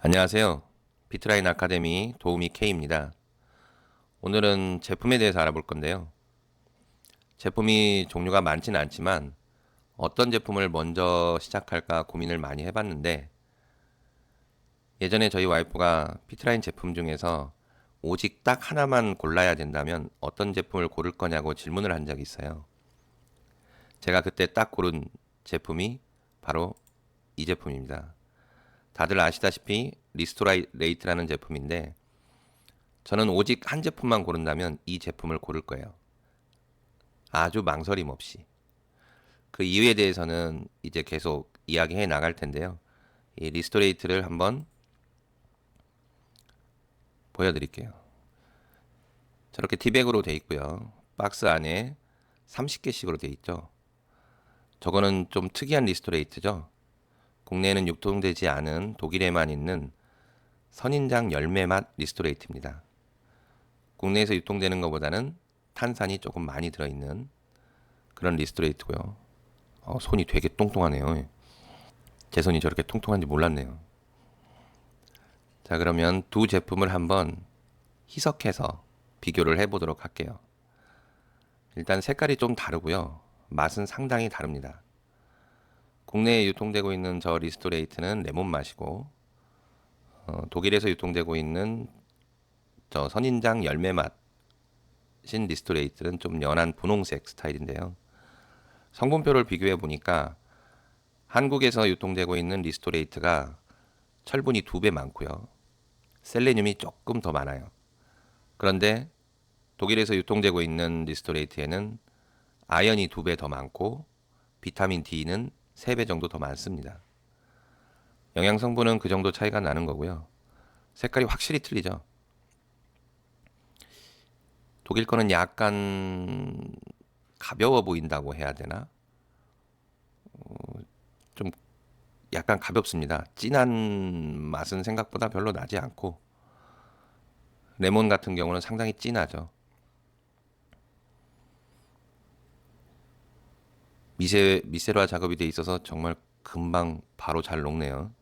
안녕하세요. 비트라인 아카데미 도우미 K입니다. 오늘은 제품에 대해서 알아볼 건데요. 제품이 종류가 많지는 않지만 어떤 제품을 먼저 시작할까 고민을 많이 해봤는데 예전에 저희 와이프가 피트라인 제품 중에서 오직 딱 하나만 골라야 된다면 어떤 제품을 고를 거냐고 질문을 한 적이 있어요. 제가 그때 딱 고른 제품이 바로 이 제품입니다. 다들 아시다시피 리스토레이트라는 제품인데 저는 오직 한 제품만 고른다면 이 제품을 고를 거예요. 아주 망설임 없이. 그 이유에 대해서는 이제 계속 이야기해 나갈 텐데요. 이 리스토레이트를 한번 보여드릴게요. 저렇게 티백으로 돼 있고요. 박스 안에 30개씩으로 돼 있죠. 저거는 좀 특이한 리스토레이트죠. 국내에는 유통되지 않은 독일에만 있는 선인장 열매 맛 리스토레이트입니다. 국내에서 유통되는 것보다는 탄산이 조금 많이 들어있는 그런 리스토레이트고요. 어, 손이 되게 똥똥하네요. 제 손이 저렇게 통통한지 몰랐네요. 자, 그러면 두 제품을 한번 희석해서 비교를 해보도록 할게요. 일단 색깔이 좀 다르고요. 맛은 상당히 다릅니다. 국내에 유통되고 있는 저 리스토레이트는 레몬 맛이고 어, 독일에서 유통되고 있는 저 선인장 열매 맛신 리스토레이트는 좀 연한 분홍색 스타일인데요. 성분표를 비교해 보니까 한국에서 유통되고 있는 리스토레이트가 철분이 두 배 많고요. 셀레늄이 조금 더 많아요. 그런데 독일에서 유통되고 있는 리스토레이트에는 아연이 두 배 더 많고 비타민 D는 3배 정도 더 많습니다. 영양 성분은 그 정도 차이가 나는 거고요. 색깔이 확실히 틀리죠. 독일 거는 약간 가벼워 보인다고 해야 되나? 어, 좀 약간 가볍습니다. 진한 맛은 생각보다 별로 나지 않고 레몬 같은 경우는 상당히 진하죠. 미세 미세화 작업이 돼 있어서 정말 금방 바로 잘 녹네요.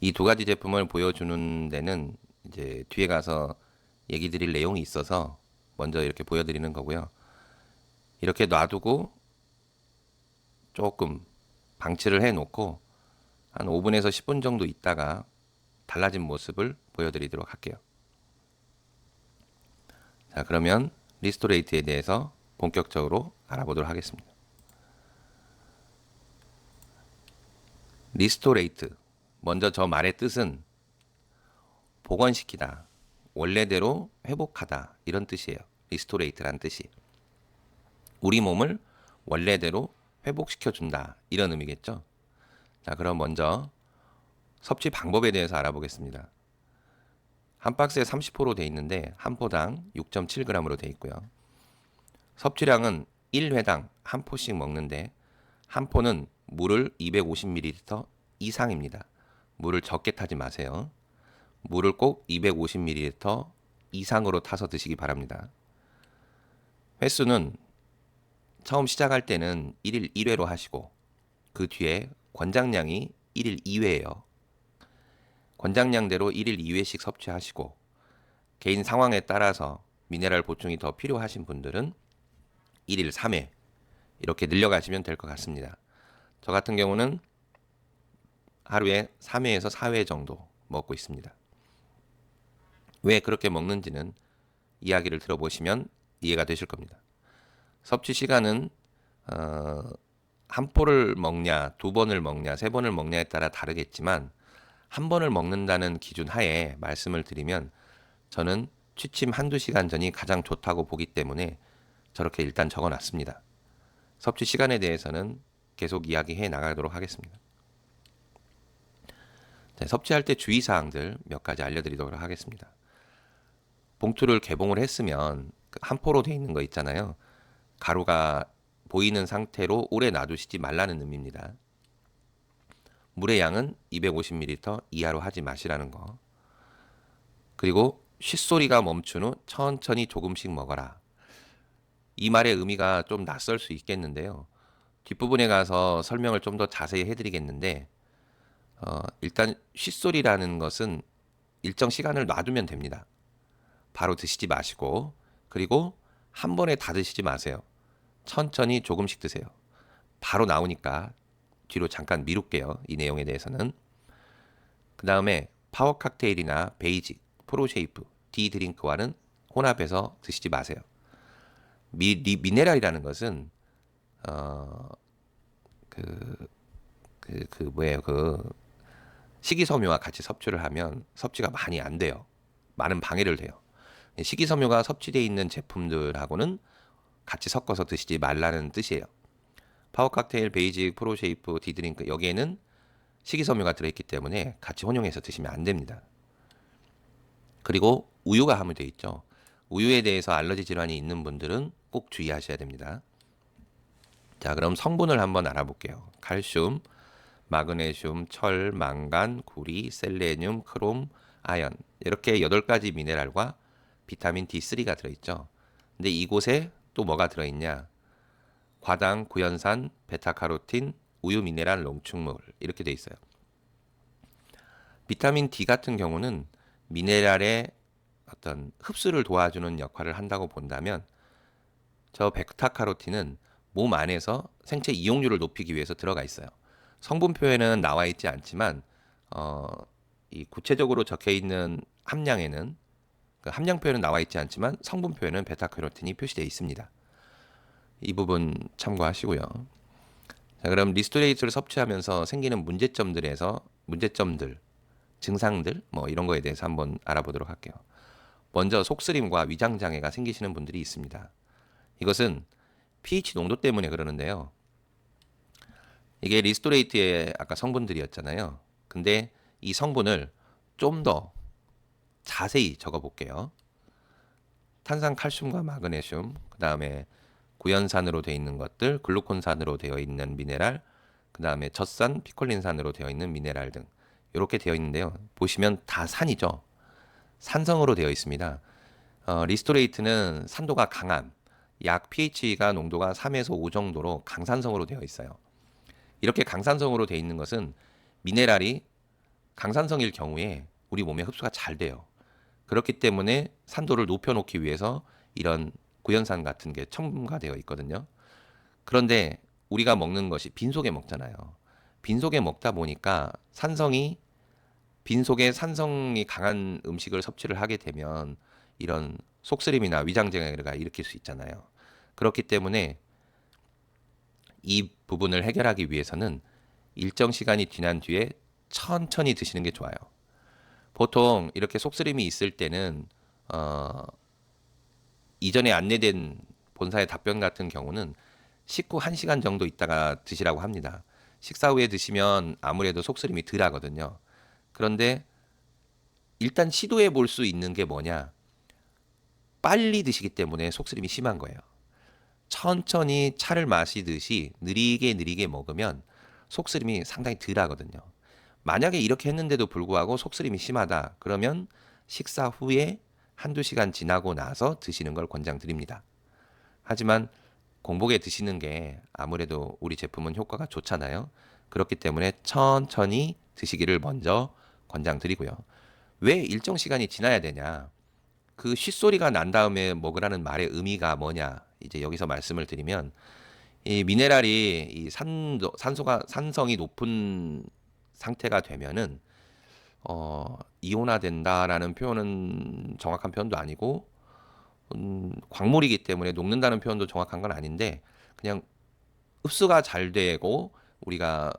이 두 가지 제품을 보여주는 데는 이제 뒤에 가서 얘기 드릴 내용이 있어서 먼저 이렇게 보여드리는 거고요. 이렇게 놔두고 조금 방치를 해 놓고 한 5분에서 10분 정도 있다가 달라진 모습을 보여드리도록 할게요. 자, 그러면 리스토레이트에 대해서 본격적으로 알아보도록 하겠습니다. 리스토레이트. 먼저 저 말의 뜻은 복원시키다, 원래대로 회복하다 이런 뜻이에요. 리스토레이트란 뜻이. 우리 몸을 원래대로 회복시켜 준다 이런 의미겠죠. 자, 그럼 먼저 섭취 방법에 대해서 알아보겠습니다. 한 박스에 30포로 돼 있는데 한 포당 6.7g으로 돼 있고요. 섭취량은 1회당 한 포씩 먹는데 한 포는 물을 250ml 이상입니다. 물을 적게 타지 마세요. 물을 꼭 250ml 이상으로 타서 드시기 바랍니다. 횟수는 처음 시작할 때는 1일 1회로 하시고 그 뒤에 권장량이 1일 2회예요. 권장량대로 1일 2회씩 섭취하시고 개인 상황에 따라서 미네랄 보충이 더 필요하신 분들은 1일 3회 이렇게 늘려가시면 될 것 같습니다. 저 같은 경우는 하루에 3회에서 4회 정도 먹고 있습니다. 왜 그렇게 먹는지는 이야기를 들어보시면 이해가 되실 겁니다. 섭취 시간은 어, 한 포를 먹냐, 두 번을 먹냐, 세 번을 먹냐에 따라 다르겠지만 한 번을 먹는다는 기준 하에 말씀을 드리면 저는 취침 한두 시간 전이 가장 좋다고 보기 때문에 저렇게 일단 적어 놨습니다. 섭취 시간에 대해서는 계속 이야기해 나가도록 하겠습니다. 네, 섭취할 때 주의사항들 몇 가지 알려드리도록 하겠습니다. 봉투를 개봉을 했으면 그한 포로 되어 있는 거 있잖아요. 가루가 보이는 상태로 오래 놔두시지 말라는 의미입니다. 물의 양은 250ml 이하로 하지 마시라는 거. 그리고 쉿소리가 멈춘 후 천천히 조금씩 먹어라. 이 말의 의미가 좀 낯설 수 있겠는데요. 뒷부분에 가서 설명을 좀 더 자세히 해드리겠는데 어, 일단 쉿소리라는 것은 일정 시간을 놔두면 됩니다. 바로 드시지 마시고 그리고 한 번에 다 드시지 마세요. 천천히 조금씩 드세요. 바로 나오니까 뒤로 잠깐 미룰게요. 이 내용에 대해서는. 그 다음에 파워 칵테일이나 베이직, 프로쉐이프, 디 드링크와는 혼합해서 드시지 마세요. 미, 리, 미네랄이라는 것은 어, 그, 그, 그 뭐예요? 그 식이섬유와 같이 섭취를 하면 섭취가 많이 안 돼요. 많은 방해를 돼요. 식이섬유가 섭취되어 있는 제품들하고는 같이 섞어서 드시지 말라는 뜻이에요. 파워 칵테일, 베이직, 프로 쉐이프, 디드링크 여기에는 식이섬유가 들어있기 때문에 같이 혼용해서 드시면 안 됩니다. 그리고 우유가 함유되어 있죠. 우유에 대해서 알러지 질환이 있는 분들은 꼭 주의하셔야 됩니다. 자, 그럼 성분을 한번 알아볼게요. 칼슘, 마그네슘, 철, 망간, 구리, 셀레늄, 크롬, 아연 이렇게 8가지 미네랄과 비타민 D3가 들어있죠. 근데 이곳에 또 뭐가 들어있냐? 과당, 구연산, 베타카로틴, 우유 미네랄 농축물 이렇게 돼 있어요. 비타민 D 같은 경우는 미네랄의 어떤 흡수를 도와주는 역할을 한다고 본다면 저 베타카로틴은 몸 안에서 생체 이용률을 높이기 위해서 들어가 있어요. 성분 표에는 나와 있지 않지만 어, 이 구체적으로 적혀 있는 함량에는 그 함량 표에는 나와 있지 않지만 성분 표에는 베타카로틴이 표시되어 있습니다. 이 부분 참고하시고요. 자, 그럼 리스토레이트를 섭취하면서 생기는 문제점들에서 문제점들, 증상들 뭐 이런 거에 대해서 한번 알아보도록 할게요. 먼저 속쓰림과 위장 장애가 생기시는 분들이 있습니다. 이것은 pH 농도 때문에 그러는데요. 이게 리스토레이트의 아까 성분들이었잖아요. 근데 이 성분을 좀 더 자세히 적어 볼게요. 탄산 칼슘과 마그네슘, 그 다음에 구연산으로 되어 있는 것들, 글루콘산으로 되어 있는 미네랄, 그 다음에 젖산, 피콜린산으로 되어 있는 미네랄 등 이렇게 되어 있는데요. 보시면 다 산이죠. 산성으로 되어 있습니다. 어, 리스토레이트는 산도가 강한 약 pH가 농도가 3에서 5 정도로 강산성으로 되어 있어요. 이렇게 강산성으로 되어 있는 것은 미네랄이 강산성일 경우에 우리 몸에 흡수가 잘 돼요. 그렇기 때문에 산도를 높여놓기 위해서 이런 구연산 같은 게 첨가되어 있거든요. 그런데 우리가 먹는 것이 빈속에 먹잖아요. 빈속에 먹다 보니까 산성이 빈속에 산성이 강한 음식을 섭취를 하게 되면 이런 속쓰림이나 위장장애가 일으킬 수 있잖아요. 그렇기 때문에 이 부분을 해결하기 위해서는 일정 시간이 지난 뒤에 천천히 드시는 게 좋아요. 보통 이렇게 속쓰림이 있을 때는 어, 이전에 안내된 본사의 답변 같은 경우는 식후 1시간 정도 있다가 드시라고 합니다. 식사 후에 드시면 아무래도 속쓰림이 덜 하거든요. 그런데 일단 시도해 볼 수 있는 게 뭐냐? 빨리 드시기 때문에 속쓰림이 심한 거예요. 천천히 차를 마시듯이 느리게 느리게 먹으면 속쓰림이 상당히 덜 하거든요. 만약에 이렇게 했는데도 불구하고 속쓰림이 심하다. 그러면 식사 후에 한두 시간 지나고 나서 드시는 걸 권장드립니다. 하지만 공복에 드시는 게 아무래도 우리 제품은 효과가 좋잖아요. 그렇기 때문에 천천히 드시기를 먼저 권장드리고요. 왜 일정 시간이 지나야 되냐? 그 쉿소리가 난 다음에 먹으라는 말의 의미가 뭐냐? 이제 여기서 말씀을 드리면 이 미네랄이 이 산도, 산소가 산성이 높은 상태가 되면은 어, 이온화된다라는 표현은 정확한 표현도 아니고 음, 광물이기 때문에 녹는다는 표현도 정확한 건 아닌데 그냥 흡수가 잘 되고 우리가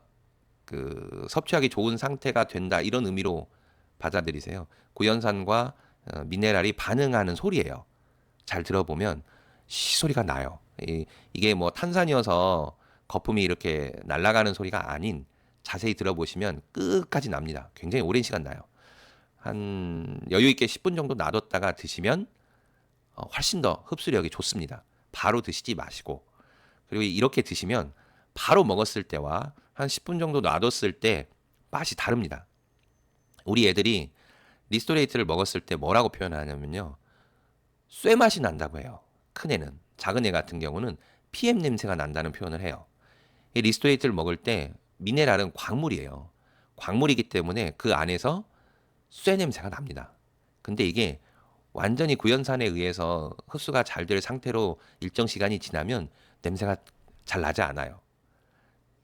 그 섭취하기 좋은 상태가 된다 이런 의미로 받아들이세요. 구연산과 어, 미네랄이 반응하는 소리예요. 잘 들어보면 시 소리가 나요. 이, 이게 뭐 탄산이어서 거품이 이렇게 날아가는 소리가 아닌 자세히 들어보시면 끝까지 납니다. 굉장히 오랜 시간 나요. 한 여유 있게 10분 정도 놔뒀다가 드시면 어, 훨씬 더 흡수력이 좋습니다. 바로 드시지 마시고 그리고 이렇게 드시면 바로 먹었을 때와 한 10분 정도 놔뒀을 때 맛이 다릅니다. 우리 애들이 리스토레이트를 먹었을 때 뭐라고 표현하냐면요. 쇠 맛이 난다고 해요. 큰 애는 작은 애 같은 경우는 PM 냄새가 난다는 표현을 해요. 이 리스토레이트를 먹을 때 미네랄은 광물이에요. 광물이기 때문에 그 안에서 쇠 냄새가 납니다. 근데 이게 완전히 구연산에 의해서 흡수가 잘 될 상태로 일정 시간이 지나면 냄새가 잘 나지 않아요.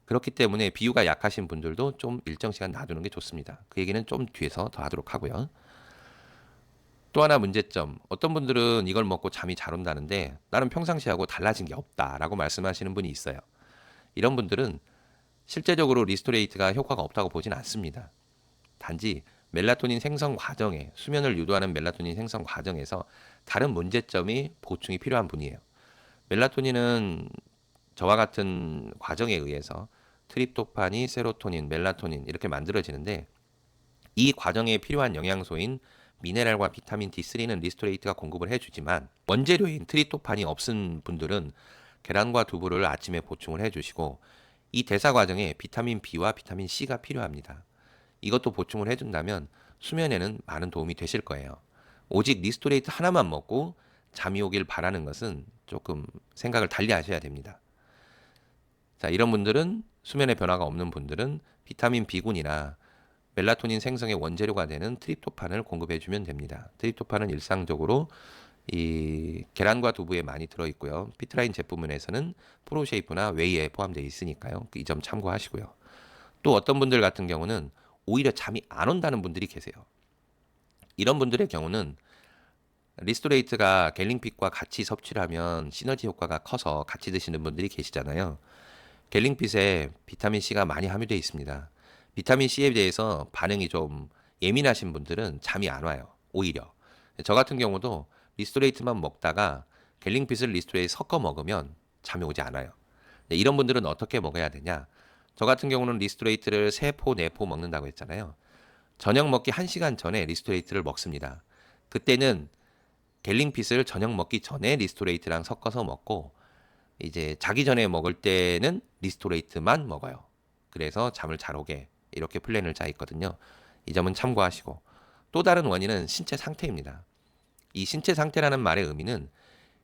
그렇기 때문에 비유가 약하신 분들도 좀 일정 시간 놔두는 게 좋습니다. 그 얘기는 좀 뒤에서 더 하도록 하고요. 또 하나 문제점. 어떤 분들은 이걸 먹고 잠이 잘 온다는데 나는 평상시하고 달라진 게 없다라고 말씀하시는 분이 있어요. 이런 분들은 실제적으로 리스토레이트가 효과가 없다고 보진 않습니다. 단지 멜라토닌 생성 과정에 수면을 유도하는 멜라토닌 생성 과정에서 다른 문제점이 보충이 필요한 분이에요. 멜라토닌은 저와 같은 과정에 의해서 트립토판이 세로토닌, 멜라토닌 이렇게 만들어지는데 이 과정에 필요한 영양소인 미네랄과 비타민 D3는 리스토레이트가 공급을 해주지만 원재료인 트립토판이 없은 분들은 계란과 두부를 아침에 보충을 해주시고 이 대사 과정에 비타민 B와 비타민 C가 필요합니다. 이것도 보충을 해준다면 수면에는 많은 도움이 되실 거예요. 오직 리스토레이트 하나만 먹고 잠이 오길 바라는 것은 조금 생각을 달리 하셔야 됩니다. 자, 이런 분들은 수면에 변화가 없는 분들은 비타민 B군이나 멜라토닌 생성의 원재료가 되는 트립토판을 공급해 주면 됩니다. 트립토판은 일상적으로 이 계란과 두부에 많이 들어 있고요. 피트라인 제품군에서는 프로쉐이프나 웨이에 포함되어 있으니까요. 이 점 참고하시고요. 또 어떤 분들 같은 경우는 오히려 잠이 안 온다는 분들이 계세요. 이런 분들의 경우는 리스토레이트가 갤링핏과 같이 섭취를 하면 시너지 효과가 커서 같이 드시는 분들이 계시잖아요. 갤링핏에 비타민 C가 많이 함유되어 있습니다. 비타민 C에 대해서 반응이 좀 예민하신 분들은 잠이 안 와요. 오히려. 저 같은 경우도 리스토레이트만 먹다가 갤링핏을 리스토레이트 섞어 먹으면 잠이 오지 않아요. 이런 분들은 어떻게 먹어야 되냐? 저 같은 경우는 리스토레이트를 3포, 4포 먹는다고 했잖아요. 저녁 먹기 1시간 전에 리스토레이트를 먹습니다. 그때는 갤링핏을 저녁 먹기 전에 리스토레이트랑 섞어서 먹고 이제 자기 전에 먹을 때는 리스토레이트만 먹어요. 그래서 잠을 잘 오게 이렇게 플랜을 짜 있거든요. 이 점은 참고하시고 또 다른 원인은 신체 상태입니다. 이 신체 상태라는 말의 의미는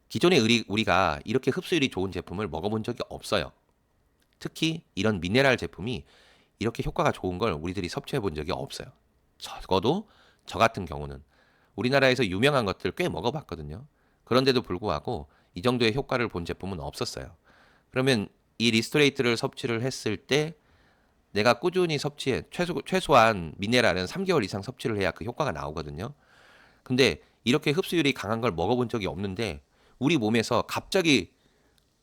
기존에 우리, 우리 가 이렇게 흡수율이 좋은 제품을 먹어본 적이 없어요. 특히 이런 미네랄 제품이 이렇게 효과가 좋은 걸 우리들이 섭취해 본 적이 없어요. 적어도 저 같은 경우는 우리나라에서 유명한 것들 꽤 먹어봤거든요. 그런데도 불구하고 이 정도의 효과를 본 제품은 없었어요. 그러면 이 리스토레이트를 섭취를 했을 때 내가 꾸준히 섭취해 최소 최소한 미네랄은 3개월 이상 섭취를 해야 그 효과가 나오거든요. 근데 이렇게 흡수율이 강한 걸 먹어본 적이 없는데 우리 몸에서 갑자기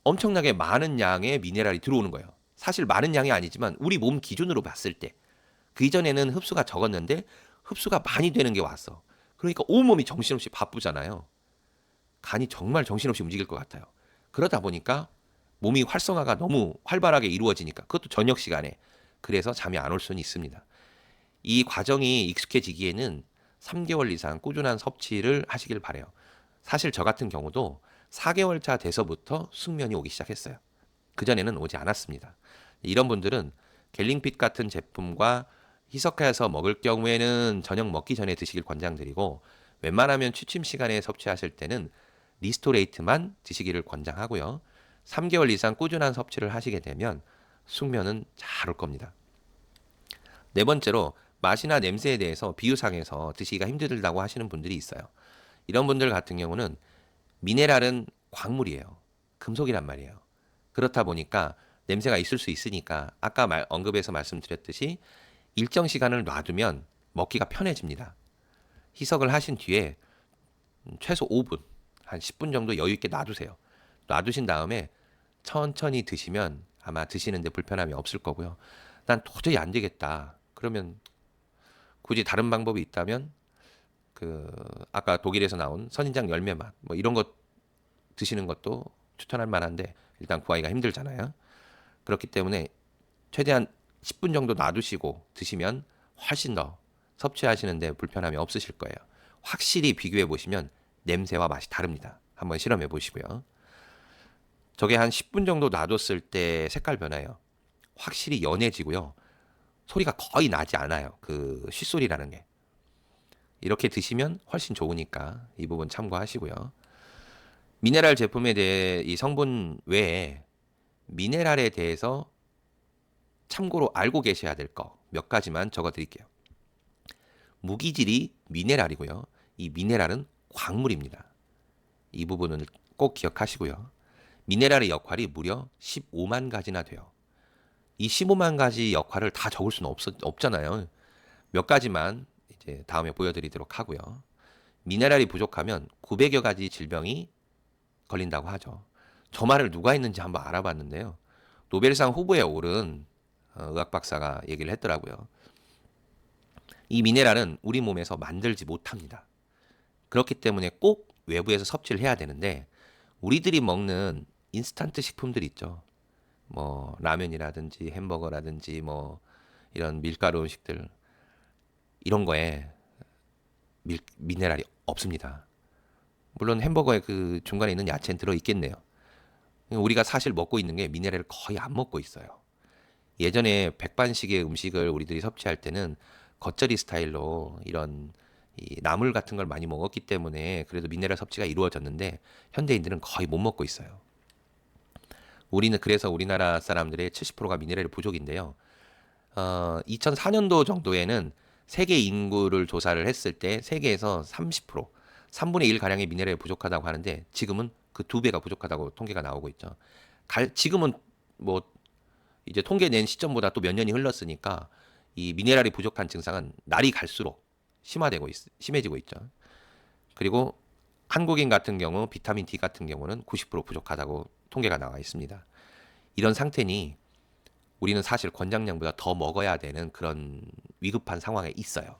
엄청나게 많은 양의 미네랄이 들어오는 거예요. 사실 많은 양이 아니지만 우리 몸 기준으로 봤을 때 그 이전에는 흡수가 적었는데 흡수가 많이 되는 게 왔어. 그러니까 온몸이 정신없이 바쁘잖아요. 간이 정말 정신없이 움직일 것 같아요. 그러다 보니까 몸이 활성화가 너무 활발하게 이루어지니까 그것도 저녁 시간에 그래서 잠이 안 올 수는 있습니다. 이 과정이 익숙해지기에는 3개월 이상 꾸준한 섭취를 하시길 바래요. 사실 저 같은 경우도 4개월 차 돼서부터 숙면이 오기 시작했어요. 그전에는 오지 않았습니다. 이런 분들은 갤링핏 같은 제품과 희석해서 먹을 경우에는 저녁 먹기 전에 드시길 권장드리고 웬만하면 취침 시간에 섭취하실 때는 리스토레이트만 드시기를 권장하고요. 3개월 이상 꾸준한 섭취를 하시게 되면 숙면은 잘 올 겁니다. 네 번째로 맛이나 냄새에 대해서 비유상에서 드시기가 힘들다고 하시는 분들이 있어요. 이런 분들 같은 경우는 미네랄은 광물이에요. 금속이란 말이에요. 그렇다 보니까 냄새가 있을 수 있으니까 아까 말, 언급해서 말씀드렸듯이 일정 시간을 놔두면 먹기가 편해집니다. 희석을 하신 뒤에 최소 5분, 한 10분 정도 여유 있게 놔두세요. 놔두신 다음에 천천히 드시면 아마 드시는데 불편함이 없을 거고요. 난 도저히 안 되겠다. 그러면 굳이 다른 방법이 있다면 그 아까 독일에서 나온 선인장 열매 맛 뭐 이런 것 드시는 것도 추천할 만한데 일단 구하기가 힘들잖아요. 그렇기 때문에 최대한 10분 정도 놔두시고 드시면 훨씬 더 섭취하시는데 불편함이 없으실 거예요. 확실히 비교해 보시면 냄새와 맛이 다릅니다. 한번 실험해 보시고요. 저게 한 10분 정도 놔뒀을 때 색깔 변화예요. 확실히 연해지고요. 소리가 거의 나지 않아요. 그 쉿소리라는 게. 이렇게 드시면 훨씬 좋으니까 이 부분 참고하시고요. 미네랄 제품에 대해 이 성분 외에 미네랄에 대해서 참고로 알고 계셔야 될 거 몇 가지만 적어 드릴게요. 무기질이 미네랄이고요. 이 미네랄은 광물입니다. 이 부분은 꼭 기억하시고요. 미네랄의 역할이 무려 15만 가지나 돼요. 이 15만 가지 역할을 다 적을 수는 없, 없잖아요. 몇 가지만 이제 다음에 보여드리도록 하고요. 미네랄이 부족하면 900여 가지 질병이 걸린다고 하죠. 저 말을 누가 했는지 한번 알아봤는데요. 노벨상 후보에 오른 어, 의학 박사가 얘기를 했더라고요. 이 미네랄은 우리 몸에서 만들지 못합니다. 그렇기 때문에 꼭 외부에서 섭취를 해야 되는데 우리들이 먹는 인스턴트 식품들 있죠. 뭐 라면이라든지 햄버거라든지 뭐 이런 밀가루 음식들 이런 거에 밀, 미네랄이 없습니다. 물론 햄버거에 그 중간에 있는 야채는 들어 있겠네요. 우리가 사실 먹고 있는 게 미네랄을 거의 안 먹고 있어요. 예전에 백반식의 음식을 우리들이 섭취할 때는 겉절이 스타일로 이런 이 나물 같은 걸 많이 먹었기 때문에 그래도 미네랄 섭취가 이루어졌는데 현대인들은 거의 못 먹고 있어요. 우리는 그래서 우리나라 사람들의 70%가 미네랄 부족인데요. 어, 2004년도 정도에는 세계 인구를 조사를 했을 때 세계에서 30% 3분의 1 가량의 미네랄이 부족하다고 하는데 지금은 그 두 배가 부족하다고 통계가 나오고 있죠. 갈, 지금은 뭐 이제 통계 낸 시점보다 또 몇 년이 흘렀으니까 이 미네랄이 부족한 증상은 날이 갈수록 심화되고 있, 심해지고 있죠. 그리고 한국인 같은 경우 비타민 D 같은 경우는 90% 부족하다고 통계가 나와 있습니다. 이런 상태니 우리는 사실 권장량보다 더 먹어야 되는 그런 위급한 상황에 있어요.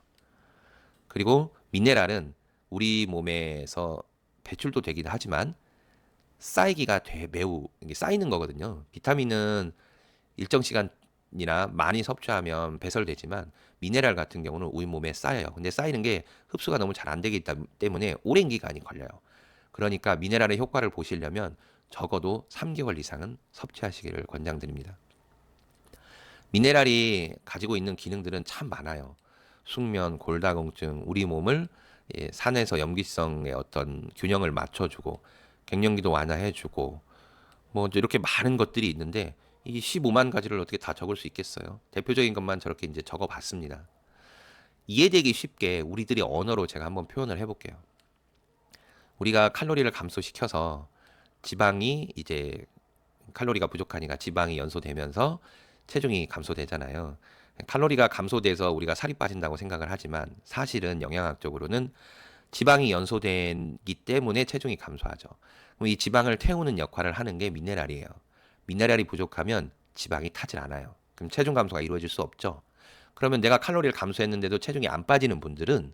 그리고 미네랄은 우리 몸에서 배출도 되긴 하지만 쌓이기가 되 매우 쌓이는 거거든요. 비타민은 일정 시간이나 많이 섭취하면 배설되지만 미네랄 같은 경우는 우리 몸에 쌓여요. 근데 쌓이는 게 흡수가 너무 잘 안 되기 때문에 오랜 기간이 걸려요. 그러니까 미네랄의 효과를 보시려면 적어도 3개월 이상은 섭취하시기를 권장드립니다. 미네랄이 가지고 있는 기능들은 참 많아요. 숙면, 골다공증, 우리 몸을 예, 산에서 염기성의 어떤 균형을 맞춰주고 갱년기도 완화해주고 뭐 이렇게 많은 것들이 있는데 이 15만 가지를 어떻게 다 적을 수 있겠어요? 대표적인 것만 저렇게 이제 적어봤습니다. 이해되기 쉽게 우리들이 언어로 제가 한번 표현을 해볼게요. 우리가 칼로리를 감소시켜서 지방이 이제 칼로리가 부족하니까 지방이 연소되면서 체중이 감소되잖아요. 칼로리가 감소돼서 우리가 살이 빠진다고 생각을 하지만 사실은 영양학적으로는 지방이 연소되기 때문에 체중이 감소하죠. 그럼 이 지방을 태우는 역할을 하는 게 미네랄이에요. 미네랄이 부족하면 지방이 타질 않아요. 그럼 체중 감소가 이루어질 수 없죠. 그러면 내가 칼로리를 감소했는데도 체중이 안 빠지는 분들은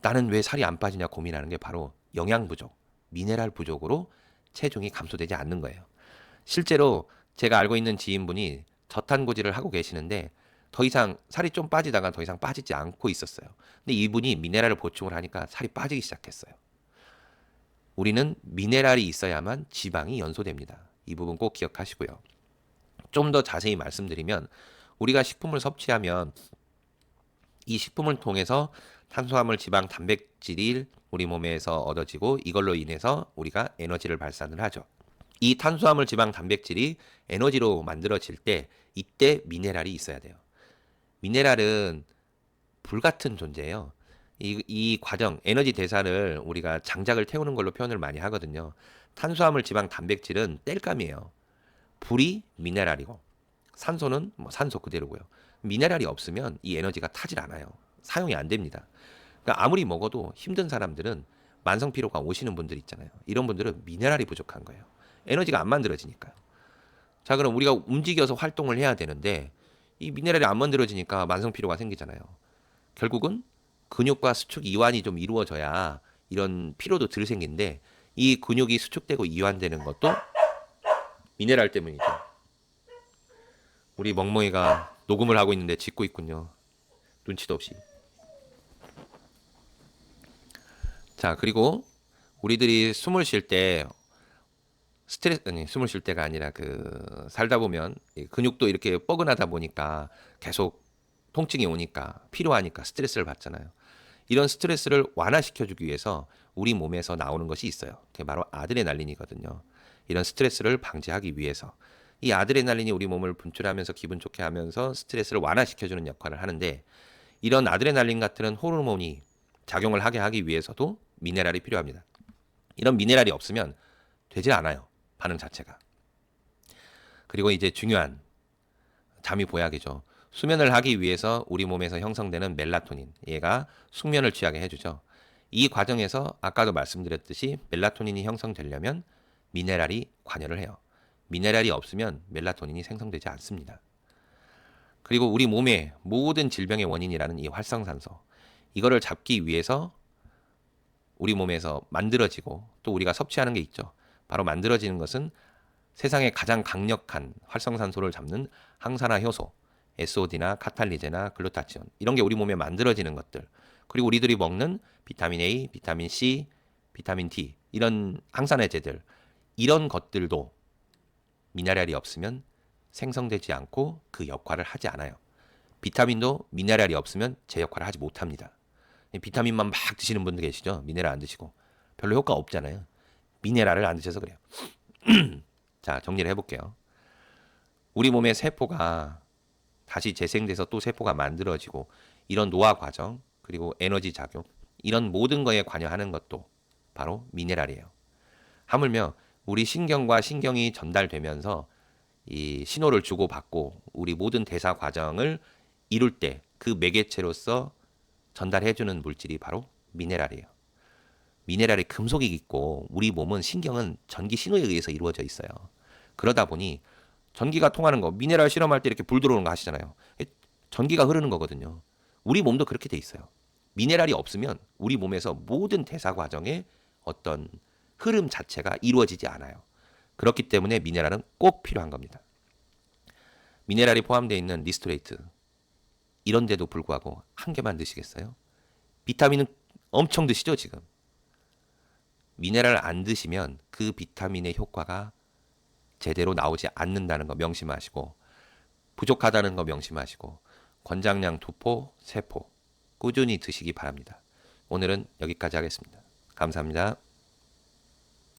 나는 왜 살이 안 빠지냐 고민하는 게 바로 영양 부족, 미네랄 부족으로 체중이 감소되지 않는 거예요. 실제로 제가 알고 있는 지인분이 저탄고지를 하고 계시는데 더 이상 살이 좀 빠지다가 더 이상 빠지지 않고 있었어요. 근데 이분이 미네랄을 보충을 하니까 살이 빠지기 시작했어요. 우리는 미네랄이 있어야만 지방이 연소됩니다. 이 부분 꼭 기억하시고요. 좀 더 자세히 말씀드리면 우리가 식품을 섭취하면 이 식품을 통해서 탄수화물, 지방, 단백질이 우리 몸에서 얻어지고 이걸로 인해서 우리가 에너지를 발산을 하죠. 이 탄수화물, 지방, 단백질이 에너지로 만들어질 때 이때 미네랄이 있어야 돼요. 미네랄은 불 같은 존재예요. 이, 이 과정, 에너지 대사를 우리가 장작을 태우는 걸로 표현을 많이 하거든요. 탄수화물, 지방, 단백질은 땔감이에요. 불이 미네랄이고 산소는 뭐 산소 그대로고요. 미네랄이 없으면 이 에너지가 타질 않아요. 사용이 안 됩니다. 그러니까 아무리 먹어도 힘든 사람들은 만성 피로가 오시는 분들 있잖아요. 이런 분들은 미네랄이 부족한 거예요. 에너지가 안 만들어지니까요. 자, 그럼 우리가 움직여서 활동을 해야 되는데 이 미네랄이 안 만들어지니까 만성 피로가 생기잖아요. 결국은 근육과 수축 이완이 좀 이루어져야 이런 피로도 덜 생긴데 이 근육이 수축되고 이완되는 것도 미네랄 때문이죠. 우리 멍멍이가 녹음을 하고 있는데 짖고 있군요. 눈치도 없이. 자, 그리고 우리들이 숨을 쉴 때 스트레스 아니 숨을 쉴 때가 아니라 그 살다 보면 근육도 이렇게 뻐근하다 보니까 계속 통증이 오니까 필요하니까 스트레스를 받잖아요. 이런 스트레스를 완화시켜 주기 위해서 우리 몸에서 나오는 것이 있어요. 그게 바로 아드레날린이거든요. 이런 스트레스를 방지하기 위해서 이 아드레날린이 우리 몸을 분출하면서 기분 좋게 하면서 스트레스를 완화시켜 주는 역할을 하는데 이런 아드레날린 같은 호르몬이 작용을 하게 하기 위해서도 미네랄이 필요합니다. 이런 미네랄이 없으면 되지 않아요. 반응 자체가. 그리고 이제 중요한 잠이 보약이죠. 수면을 하기 위해서 우리 몸에서 형성되는 멜라토닌, 얘가 숙면을 취하게 해주죠. 이 과정에서 아까도 말씀드렸듯이 멜라토닌이 형성되려면 미네랄이 관여를 해요. 미네랄이 없으면 멜라토닌이 생성되지 않습니다. 그리고 우리 몸의 모든 질병의 원인이라는 이 활성산소, 이거를 잡기 위해서 우리 몸에서 만들어지고 또 우리가 섭취하는 게 있죠. 바로 만들어지는 것은 세상에 가장 강력한 활성산소를 잡는 항산화 효소, SOD나 카탈리제나 글루타치온 이런 게 우리 몸에 만들어지는 것들. 그리고 우리들이 먹는 비타민 A, 비타민 C, 비타민 D 이런 항산화제들 이런 것들도 미네랄이 없으면 생성되지 않고 그 역할을 하지 않아요. 비타민도 미네랄이 없으면 제 역할을 하지 못합니다. 비타민만 막 드시는 분들 계시죠? 미네랄 안 드시고 별로 효과 없잖아요. 미네랄을 안 드셔서 그래요. 자, 정리를 해볼게요. 우리 몸의 세포가 다시 재생돼서 또 세포가 만들어지고 이런 노화 과정 그리고 에너지 작용 이런 모든 거에 관여하는 것도 바로 미네랄이에요. 하물며 우리 신경과 신경이 전달되면서 이 신호를 주고받고 우리 모든 대사 과정을 이룰 때 그 매개체로서 전달해주는 물질이 바로 미네랄이에요. 미네랄이 금속이 있고 우리 몸은 신경은 전기 신호에 의해서 이루어져 있어요. 그러다 보니 전기가 통하는 거 미네랄 실험할 때 이렇게 불 들어오는 거 아시잖아요. 전기가 흐르는 거거든요. 우리 몸도 그렇게 돼 있어요. 미네랄이 없으면 우리 몸에서 모든 대사 과정에 어떤 흐름 자체가 이루어지지 않아요. 그렇기 때문에 미네랄은 꼭 필요한 겁니다. 미네랄이 포함되어 있는 리스토레이트 이런데도 불구하고 한 개만 드시겠어요? 비타민은 엄청 드시죠 지금. 미네랄 안 드시면 그 비타민의 효과가 제대로 나오지 않는다는 거 명심하시고 부족하다는 거 명심하시고 권장량 두 포, 세포 꾸준히 드시기 바랍니다. 오늘은 여기까지 하겠습니다. 감사합니다.